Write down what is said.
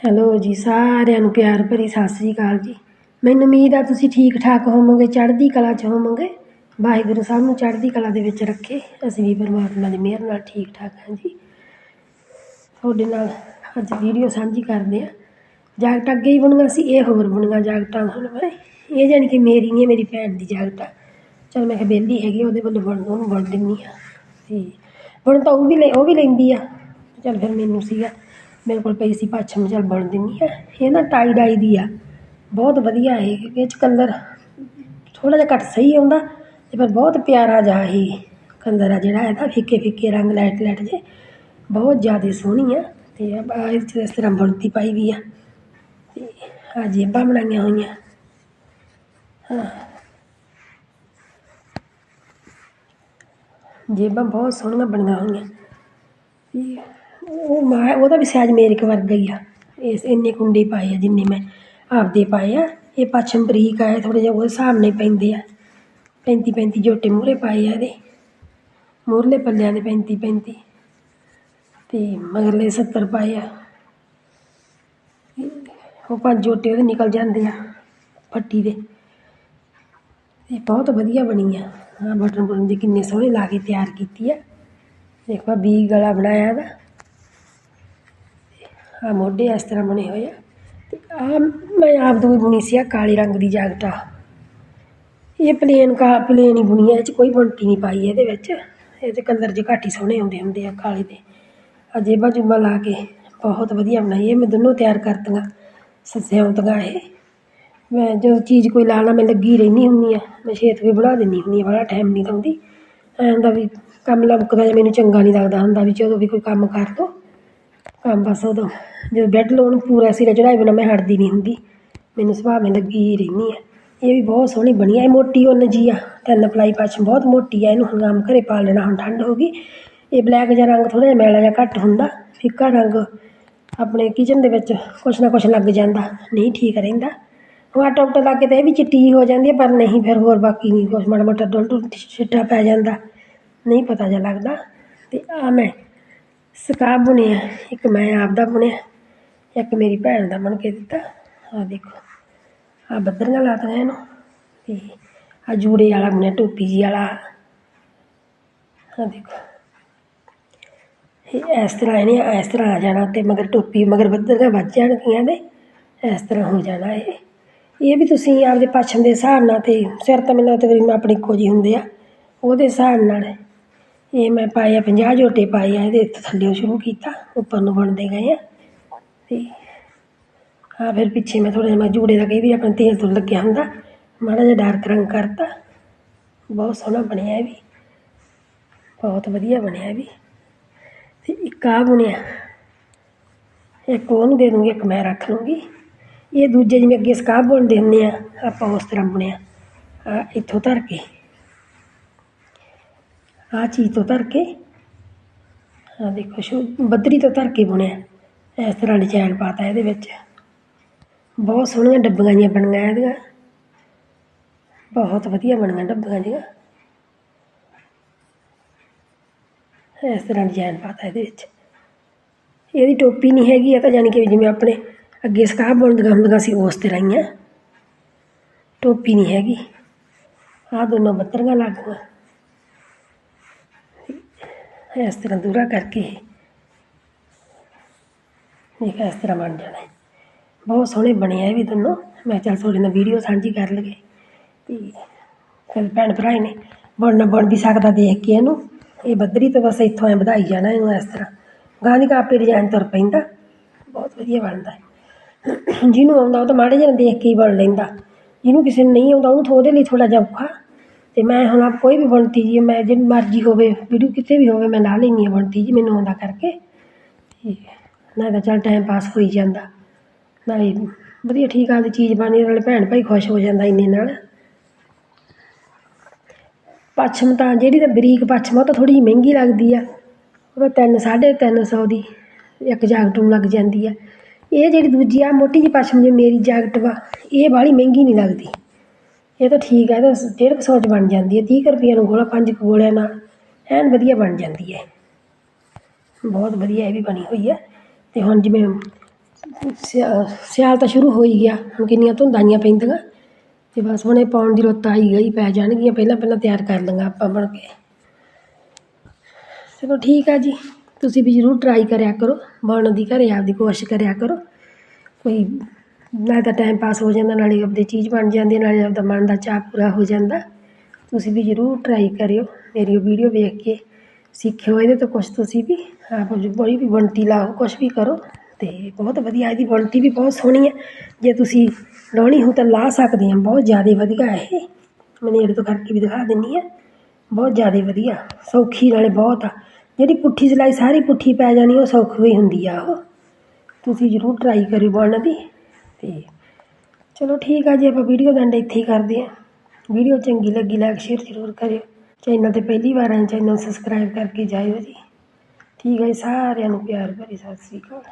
Hello ਜੀ, ਸਾਰਿਆਂ ਨੂੰ ਪਿਆਰ ਭਰੀ ਸਤਿ ਸ੍ਰੀ ਅਕਾਲ ਜੀ। ਮੈਨੂੰ ਉਮੀਦ ਆ ਤੁਸੀਂ ਠੀਕ ਠਾਕ ਹੋਵੋਗੇ, ਚੜ੍ਹਦੀ ਕਲਾ 'ਚ ਹੋਵੋਗੇ। ਵਾਹਿਗੁਰੂ ਸਾਹਿਬ ਨੂੰ ਚੜ੍ਹਦੀ ਕਲਾ ਦੇ ਵਿੱਚ ਰੱਖੇ। ਅਸੀਂ ਵੀ ਪਰਮਾਤਮਾ ਦੀ ਮਿਹਰ ਨਾਲ ਠੀਕ ਠਾਕ ਹਾਂ ਜੀ। ਤੁਹਾਡੇ ਨਾਲ ਅੱਜ ਵੀਡੀਓ ਸਾਂਝੀ ਕਰਦੇ ਆ ਜੈਕਟ ਅੱਗੇ ਹੀ ਬਣੀਆਂ ਸੀ, ਇਹ ਹੋਰ ਬਣੀਆਂ ਜਾਗਟਾਂ ਹੁਣ ਮੈਂ। ਇਹ ਜਾਣੀ ਕਿ ਮੇਰੀ ਨਹੀਂ, ਮੇਰੀ ਭੈਣ ਦੀ ਜੈਕਟ ਆ ਚਲ ਮੈਂ ਕਿਹਾ ਵਿਹਲੀ ਹੈਗੀ ਉਹਦੇ ਵੱਲੋਂ ਬਣ, ਉਹਨੂੰ ਬਣ ਦਿੰਦੀ ਆ ਤੇ ਹੁਣ ਤਾਂ ਉਹ ਵੀ ਲੈ, ਉਹ ਵੀ ਲੈਂਦੀ ਆ। ਚਲ ਫਿਰ ਮੈਨੂੰ ਸੀਗਾ। ਮੇਰੇ ਕੋਲ ਪਈ ਸੀ ਪੱਛਮ ਚੱਲ ਬਣ ਦਿੰਦੀ ਹਾਂ ਇਹ ਨਾ ਟਾਈ ਡਾਈ ਦੀ ਆ। ਬਹੁਤ ਵਧੀਆ ਇਹ। ਇਹ 'ਚ ਕਲਰ ਥੋੜ੍ਹਾ ਜਿਹਾ ਘੱਟ ਸਹੀ ਆਉਂਦਾ ਅਤੇ ਪਰ ਬਹੁਤ ਪਿਆਰਾ ਜਿਹਾ ਇਹ ਕਲਰ ਆ ਜਿਹੜਾ ਇਹਦਾ ਫਿੱਕੇ ਫਿੱਕੇ ਰੰਗ ਲਾਈਟ ਲਾਈਟ ਜੇ। ਬਹੁਤ ਜ਼ਿਆਦਾ ਸੋਹਣੀ ਆ ਅਤੇ ਇਸ 'ਚ ਇਸ ਤਰ੍ਹਾਂ ਬੁਣਤੀ ਪਾਈ ਵੀ ਆ। ਤੇ ਆ ਜੇਬਾਂ ਬਣਾਈਆਂ ਹੋਈਆਂ। ਹਾਂ। ਜੇਬਾਂ ਬਹੁਤ ਸੋਹਣੀਆਂ ਬਣੀਆਂ ਹੋਈਆਂ। ਉਹ ਮੈਂ ਉਹਦਾ ਵੀ ਸਾਈਜ਼ ਮੇਰੇ ਕੁ ਵਰਗਾ ਹੀ ਆ। ਇਸ ਇੰਨੇ ਕੁੰਡੇ ਪਾਏ ਆ ਜਿੰਨੇ ਮੈਂ ਆਪਦੇ ਪਾਏ ਆ। ਇਹ ਪੱਛਮ ਬਰੀਕ ਆਏ ਥੋੜ੍ਹੇ ਜਿਹਾ ਉਹਦੇ ਹਿਸਾਬ ਨਾਲ ਹੀ ਪੈਂਦੇ ਆ। ਪੈਂਤੀ ਪੈਂਤੀ ਜੋਟੇ ਮੂਹਰੇ ਪਾਏ ਆ ਇਹਦੇ। ਮੂਹਰਲੇ ਪੱਲਿਆਂ ਦੇ ਪੈਂਤੀ ਪੈਂਤੀ। ਅਤੇ ਮਗਰਲੇ 70 ਪਾਏ ਆ। ਉਹ ਪੰਜ ਜੋਟੇ ਉਹਦੇ ਨਿਕਲ ਜਾਂਦੇ ਆ ਪੱਟੀ ਦੇ। ਇਹ ਬਹੁਤ ਵਧੀਆ ਬਣੀ ਆ। ਆ ਬਟਨ ਬਟਨ ਦੇ ਕਿੰਨੇ ਸੋਹਣੇ ਲਾ ਕੇ ਤਿਆਰ ਕੀਤੀ ਆ। ਦੇਖੋ ਵੀ ਗਲਾ ਬਣਾਇਆ ਇਹਦਾ ਆ ਮੋਢੇ ਇਸ ਤਰ੍ਹਾਂ ਬਣੇ ਹੋਏ ਆ। ਤੇ ਆ ਮੈਂ ਆਪ ਦੂਈ ਬੁਣੀ ਸੀ ਆ ਕਾਲੇ ਰੰਗ ਦੀ ਜੈਕਟ ਆ। ਇਹ ਪਲੇਨ ਕਾ ਪਲੇਨ ਹੀ ਬੁਣੀ ਆ, ਇਹ 'ਚ ਕੋਈ ਬੁਣਤੀ ਨਹੀਂ ਪਾਈ ਇਹਦੇ ਵਿੱਚ। ਇਹ 'ਚ ਕਲਰ ਜੇ ਘੱਟ ਹੀ ਸੋਹਣੇ ਆਉਂਦੇ ਹੁੰਦੇ ਆ, ਕਾਲੇ ਦੇ। ਆ ਜੇਬਾਂ ਜੁਬਾਂ ਲਾ ਕੇ ਬਹੁਤ ਵਧੀਆ ਬਣਾਈ ਇਹ ਮੈਂ ਦੋਨੋਂ ਤਿਆਰ ਕਰਤੀਆਂ ਸਿਉਂਤੀਆਂ ਇਹ। ਮੈਂ ਜਦੋਂ ਚੀਜ਼ ਕੋਈ ਲਾ ਲਾਣਾ ਮੈਂ ਲੱਗੀ ਰਹਿੰਦੀ ਹੁੰਦੀ ਆ। ਮੈਂ ਛੇਤ ਵੀ ਬਣਾ ਦਿੰਦੀ ਹੁੰਦੀ ਆ, ਬੜਾ ਟਾਈਮ ਨਹੀਂ ਲਾਉਂਦੀ। ਐਂ ਹੁੰਦਾ ਵੀ ਕੰਮ ਲਮਕਦਾ ਜਾਂ ਮੈਨੂੰ ਚੰਗਾ ਨਹੀਂ ਲੱਗਦਾ ਹੁੰਦਾ ਵੀ ਜਦੋਂ ਵੀ ਕੋਈ ਕੰਮ ਕਰ ਦੋ। ਬਸ ਉਦੋਂ ਜਦੋਂ ਬੈੱਡ ਲਾਉਣ ਪੂਰਾ ਸਿਰੇ ਚੜਾਈ ਬਿਨਾਂ ਮੈਂ ਹਟਦੀ ਨਹੀਂ ਹੁੰਦੀ। ਮੈਨੂੰ ਸੁਭਾਅ ਮੈਂ ਲੱਗੀ ਹੀ ਰਹਿੰਦੀ ਹੈ। ਇਹ ਵੀ ਬਹੁਤ ਸੋਹਣੀ ਬਣੀ ਆ, ਇਹ ਮੋਟੀ ਉੱਨ ਜੀ ਆ। ਤਿੰਨ ਪਲਾਈ ਪੱਛਮ ਬਹੁਤ ਮੋਟੀ ਆ, ਇਹਨੂੰ ਹੰਗਾਮ ਆਮ ਘਰੇ ਪਾ ਲੈਣਾ, ਹੁਣ ਠੰਡ ਹੋ ਗਈ। ਇਹ ਬਲੈਕ ਜਿਹਾ ਰੰਗ ਥੋੜ੍ਹਾ ਜਿਹਾ ਮੈਲਾ ਜਿਹਾ ਘੱਟ ਹੁੰਦਾ, ਫਿੱਕਾ ਰੰਗ ਆਪਣੇ ਕਿਚਨ ਦੇ ਵਿੱਚ ਕੁਛ ਨਾ ਕੁਛ ਲੱਗ ਜਾਂਦਾ, ਨਹੀਂ ਠੀਕ ਰਹਿੰਦਾ। ਉਹ ਆਟਾ ਉਟਾ ਲਾ ਕੇ ਤਾਂ ਇਹ ਵੀ ਚਿੱਟੀ ਹੋ ਜਾਂਦੀ ਹੈ ਪਰ ਨਹੀਂ ਫਿਰ ਹੋਰ ਬਾਕੀ ਨਹੀਂ ਕੁਛ ਮਾੜਾ ਮੋਟਾ ਡੁੱਲ ਡੁੱਲ ਛਿੱਟਾ ਪੈ ਜਾਂਦਾ, ਨਹੀਂ ਪਤਾ ਜਿਹਾ ਲੱਗਦਾ। ਅਤੇ ਆ ਮੈਂ ਸਕਾਬ ਬੁਣਿਆ, ਇੱਕ ਮੈਂ ਆਪ ਦਾ ਬੁਣਿਆ, ਇੱਕ ਮੇਰੀ ਭੈਣ ਦਾ ਬਣ ਕੇ ਦਿੱਤਾ। ਆ ਦੇਖੋ ਆ ਬੱਦਰੀਆਂ ਲਾਤੀਆਂ ਇਹਨੂੰ, ਤੇ ਆ ਜੂੜੇ ਵਾਲਾ ਬੁਣਿਆ, ਟੋਪੀ ਜੀ ਵਾਲਾ। ਆ ਦੇਖੋ, ਇਹ ਇਸ ਤਰ੍ਹਾਂ ਇਹਨੇ ਇਸ ਤਰ੍ਹਾਂ ਆ ਜਾਣਾ ਤੇ ਮਗਰ ਟੋਪੀ, ਮਗਰ ਬੱਦਰੀਆਂ ਵੱਜ ਜਾਣਗੀਆਂ ਨੇ, ਇਸ ਤਰ੍ਹਾਂ ਹੋ ਜਾਣਾ ਇਹ। ਇਹ ਵੀ ਤੁਸੀਂ ਆਪਦੇ ਪੱਛਮ ਦੇ ਹਿਸਾਬ ਨਾਲ ਤੇ ਸਿਰ ਤਾਂ ਮੈਨੂੰ ਤਕਰੀਬਨ ਆਪਣੇ ਇੱਕੋ ਜਿਹੇ ਹੁੰਦੇ ਆ, ਉਹਦੇ ਹਿਸਾਬ ਨਾਲ ਇਹ ਮੈਂ ਪਾਏ ਆ 50 ਜੋਟੇ ਪਾਏ ਆ, ਇਹਦੇ ਥੱਲੇ ਸ਼ੁਰੂ ਕੀਤਾ, ਉੱਪਰ ਨੂੰ ਬਣਦੇ ਗਏ ਆ। ਤੇ ਆ ਫਿਰ ਪਿੱਛੇ ਮੈਂ ਥੋੜ੍ਹਾ ਜਿਹਾ, ਮੈਂ ਜੂੜੇ ਦਾ ਕਈ ਵੀ ਆਪਣਾ ਤੇਲ ਤੋਂ ਲੱਗਿਆ ਹੁੰਦਾ, ਮਾੜਾ ਜਿਹਾ ਡਾਰਕ ਰੰਗ ਕਰਤਾ। ਬਹੁਤ ਸੋਹਣਾ ਬਣਿਆ ਇਹ ਵੀ। ਬਹੁਤ ਵਧੀਆ ਬਣਿਆ ਇਹ ਵੀ। ਤੇ ਇੱਕ ਆ ਬੁਣਿਆ। ਇੱਕ ਉਹਨੂੰ ਦੇ ਦੂੰਗੀ, ਇੱਕ ਮੈਂ ਰੱਖ ਲੂੰਗੀ। ਇਹ ਦੂਜੇ ਜਿਵੇਂ ਅੱਗੇ ਸਕਾਬ ਬੁਣਦੇ ਹੁੰਦੇ ਆ, ਆਪਾਂ ਉਸ ਤਰ੍ਹਾਂ ਬੁਣਿਆ। ਆ ਇੱਥੋਂ ਧਰ ਕੇ। ਆਹ ਚੀਜ਼ ਤੋਂ ਧਰ ਕੇ ਆ ਦੇਖੋ ਸ਼ੋ, ਬੱਦਰੀ ਤੋਂ ਧਰ ਕੇ ਬੁਣਿਆ। ਇਸ ਤਰ੍ਹਾਂ ਡਿਜ਼ਾਈਨ ਪਾਤਾ ਇਹਦੇ ਵਿੱਚ। ਬਹੁਤ ਸੋਹਣੀਆਂ ਡੱਬੀਆਂ ਜੀਆਂ ਬਣੀਆਂ ਇਹਦੀਆਂ। ਬਹੁਤ ਵਧੀਆ ਬਣੀਆਂ ਡੱਬੀਆਂ ਜੀਆਂ ਇਸ ਤਰ੍ਹਾਂ ਡਿਜ਼ਾਈਨ ਪਾਤਾ ਇਹਦੇ ਵਿੱਚ। ਇਹਦੀ ਟੋਪੀ ਨਹੀਂ ਹੈਗੀ, ਇਹ ਤਾਂ ਜਾਣੀ ਕਿ ਜਿਵੇਂ ਆਪਣੇ ਅੱਗੇ ਸਕਾਬ ਬੁਣਦੀਆਂ ਹੁੰਦੀਆਂ ਸੀ, ਉਸ ਤਰ੍ਹਾਂ ਹੀ ਆ। ਟੋਪੀ ਨਹੀਂ ਹੈਗੀ। ਆਹ ਦੋਨੋਂ ਬੱਤਰੀਆਂ ਲੱਗ ਗਈਆਂ। ਇਸ ਤਰ੍ਹਾਂ ਦੂਰਾ ਕਰਕੇ ਦੇਖ, ਇਸ ਤਰ੍ਹਾਂ ਬਣ ਜਾਣਾ। ਬਹੁਤ ਸੋਹਣੇ ਬਣੇ ਆ ਵੀ ਦੋਨੋਂ। ਮੈਂ ਚੱਲ ਤੁਹਾਡੇ ਨਾਲ ਵੀਡੀਓ ਸਾਂਝੀ ਕਰ ਲਗੇ ਤੇ ਕੱਲ ਭੈਣ ਭਰਾ ਨੇ। ਬਣਨਾ ਬਣ ਵੀ ਸਕਦਾ ਦੇਖ ਕੇ ਇਹਨੂੰ। ਇਹ ਬੱਦਰੀ ਤੋਂ ਬਸ ਇੱਥੋਂ ਐ ਵਧਾਈ ਜਾਣਾ ਇਹਨੂੰ ਇਸ ਤਰ੍ਹਾਂ। ਗਾਂ ਦੀ ਕਾਪੀ ਡਿਜ਼ਾਈਨ ਤੁਰ ਪੈਂਦਾ। ਬਹੁਤ ਵਧੀਆ ਬਣਦਾ। ਜਿਹਨੂੰ ਆਉਂਦਾ ਉਹ ਤਾਂ ਮਾੜੇ ਜਿਹੇ ਦੇਖ ਕੇ ਹੀ ਬਣ ਲੈਂਦਾ। ਜਿਹਨੂੰ ਕਿਸੇ ਨੂੰ ਨਹੀਂ ਆਉਂਦਾ, ਉਹਨੂੰ ਥੋ- ਉਹਦੇ ਲਈ ਥੋੜ੍ਹਾ ਜਿਹਾ ਔਖਾ। ਅਤੇ ਮੈਂ ਹੁਣ ਆਪ ਕੋਈ ਵੀ ਬਣਤੀ ਜੀ, ਮੈਂ ਜਿੰਨੀ ਮਰਜ਼ੀ ਹੋਵੇ ਵੀਡੀਓ ਕਿਤੇ ਵੀ ਹੋਵੇ, ਮੈਂ ਲਾ ਲੈਂਦੀ ਹਾਂ ਬਣਤੀ ਜੀ, ਮੈਨੂੰ ਆਉਂਦਾ ਕਰਕੇ। ਅਤੇ ਨਾ ਤਾਂ ਚੱਲ ਟਾਈਮ ਪਾਸ ਹੋਈ ਜਾਂਦਾ। ਨਾਲੇ ਵਧੀਆ ਠੀਕ ਆ ਚੀਜ਼ ਬਣੀ, ਨਾਲੇ ਭੈਣ ਭਾਈ ਖੁਸ਼ ਹੋ ਜਾਂਦਾ ਇੰਨੇ ਨਾਲ। ਪੱਛਮ ਤਾਂ ਜਿਹੜੀ ਤਾਂ ਬਰੀਕ ਪੱਛਮ ਉਹ ਤਾਂ ਥੋੜ੍ਹੀ ਜਿਹੀ ਮਹਿੰਗੀ ਲੱਗਦੀ ਆ। ਉਹ ਤਾਂ ਤਿੰਨ, ਸਾਢੇ ਤਿੰਨ ਸੌ ਦੀ ਇੱਕ ਜਾਕਟ ਨੂੰ ਲੱਗ ਜਾਂਦੀ ਆ। ਇਹ ਜਿਹੜੀ ਦੂਜੀ ਆ ਮੋਟੀ ਜਿਹੀ ਪੱਛਮ ਜੇ ਮੇਰੀ ਜਾਕਟ ਵਾ, ਇਹ ਬਾਹਲੀ ਮਹਿੰਗੀ ਨਹੀਂ ਲੱਗਦੀ। ਇਹ ਤਾਂ ਠੀਕ ਹੈ ਤਾਂ ਡੇਢ ਕੁ ਸੌ 'ਚ ਬਣ ਜਾਂਦੀ ਹੈ, ਤੀਹ ਕੁ ਰੁਪਈਏ ਨੂੰ ਗੋਲਾ, ਪੰਜ ਕੁ ਗੋਲਿਆਂ ਨਾਲ, ਐਨ ਵਧੀਆ ਬਣ ਜਾਂਦੀ ਹੈ। ਬਹੁਤ ਵਧੀਆ ਇਹ ਵੀ ਬਣੀ ਹੋਈ ਹੈ। ਅਤੇ ਹੁਣ ਜਿਵੇਂ ਸਿਆ- ਸਿਆਲ ਤਾਂ ਸ਼ੁਰੂ ਹੋ ਹੀ ਗਿਆ, ਹੁਣ ਕਿੰਨੀਆਂ ਧੁੰਦਾਂ ਜੀਆਂ ਪੈਂਦੀਆਂ ਅਤੇ ਬਸ ਹੁਣ ਇਹ ਪਾਉਣ ਦੀ ਰੁੱਤ ਆਈ ਗਈ, ਪੈ ਜਾਣਗੀਆਂ, ਪਹਿਲਾਂ ਪਹਿਲਾਂ ਤਿਆਰ ਕਰ ਲਾਂਗਾ ਆਪਾਂ ਬਣ ਕੇ। ਚਲੋ ਠੀਕ ਆ ਜੀ, ਤੁਸੀਂ ਵੀ ਜ਼ਰੂਰ ਟਰਾਈ ਕਰਿਆ ਕਰੋ, ਬਣਨ ਦੀ ਘਰੇ ਆਪਦੀ ਕੋਸ਼ਿਸ਼ ਕਰਿਆ ਕਰੋ, ਕੋਈ ਨਾਲੇ ਤਾਂ ਟਾਈਮ ਪਾਸ ਹੋ ਜਾਂਦਾ, ਨਾਲੇ ਆਪਦੀ ਚੀਜ਼ ਬਣ ਜਾਂਦੀ ਨਾਲੇ ਆਪਦਾ ਮਨ ਦਾ ਚਾਅ ਪੂਰਾ ਹੋ ਜਾਂਦਾ। ਤੁਸੀਂ ਵੀ ਜ਼ਰੂਰ ਟਰਾਈ ਕਰਿਓ, ਮੇਰੀ ਉਹ ਵੀਡੀਓ ਵੇਖ ਕੇ ਸਿੱਖਿਓ, ਇਹਦੇ ਤੋਂ ਕੁਛ ਤੁਸੀਂ ਵੀ ਆਪ ਬੜੀ ਵੀ ਬੰਟੀ ਲਾਓ, ਕੁਛ ਵੀ ਕਰੋ ਅਤੇ ਬਹੁਤ ਵਧੀਆ, ਇਹਦੀ ਬੰਟੀ ਵੀ ਬਹੁਤ ਸੋਹਣੀ ਹੈ। ਜੇ ਤੁਸੀਂ ਲਾਉਣੀ ਹੋ ਤਾਂ ਲਾ ਸਕਦੇ ਹਾਂ, ਬਹੁਤ ਜ਼ਿਆਦਾ ਵਧੀਆ ਇਹ। ਮੈਂ ਨੇੜੇ ਤੋਂ ਕਰਕੇ ਵੀ ਦਿਖਾ ਦਿੰਦੀ ਹਾਂ। ਬਹੁਤ ਜ਼ਿਆਦਾ ਵਧੀਆ, ਸੌਖੀ ਨਾਲੇ ਬਹੁਤ ਆ। ਜਿਹੜੀ ਪੁੱਠੀ ਸਿਲਾਈ, ਸਾਰੀ ਪੁੱਠੀ ਪੈ ਜਾਣੀ, ਉਹ ਸੌਖੀ ਹੀ ਹੁੰਦੀ ਆ ਉਹ। ਤੁਸੀਂ ਜ਼ਰੂਰ ਟਰਾਈ ਕਰਿਓ ਬਣਨ ਦੀ। ਤੇ ਚਲੋ ਠੀਕ ਆ ਜੀ ਆਪਾਂ ਵੀਡੀਓ ਦਾ ਐਂਡ ਇੱਥੇ ਹੀ ਕਰਦੇ ਹਾਂ। ਵੀਡੀਓ ਚੰਗੀ ਲੱਗੀ ਲਾਈਕ ਸ਼ੇਅਰ ਜ਼ਰੂਰ ਕਰਿਓ। ਚੈਨਲ ਤੇ ਪਹਿਲੀ ਵਾਰ ਆਏ ਚੈਨਲ ਸਬਸਕ੍ਰਾਈਬ ਕਰਕੇ ਜਾਇਓ ਜੀ। ਠੀਕ ਹੈ ਜੀ, ਸਾਰਿਆਂ ਨੂੰ ਪਿਆਰ ਭਰੀ ਸਤਿ ਸ੍ਰੀ ਅਕਾਲ।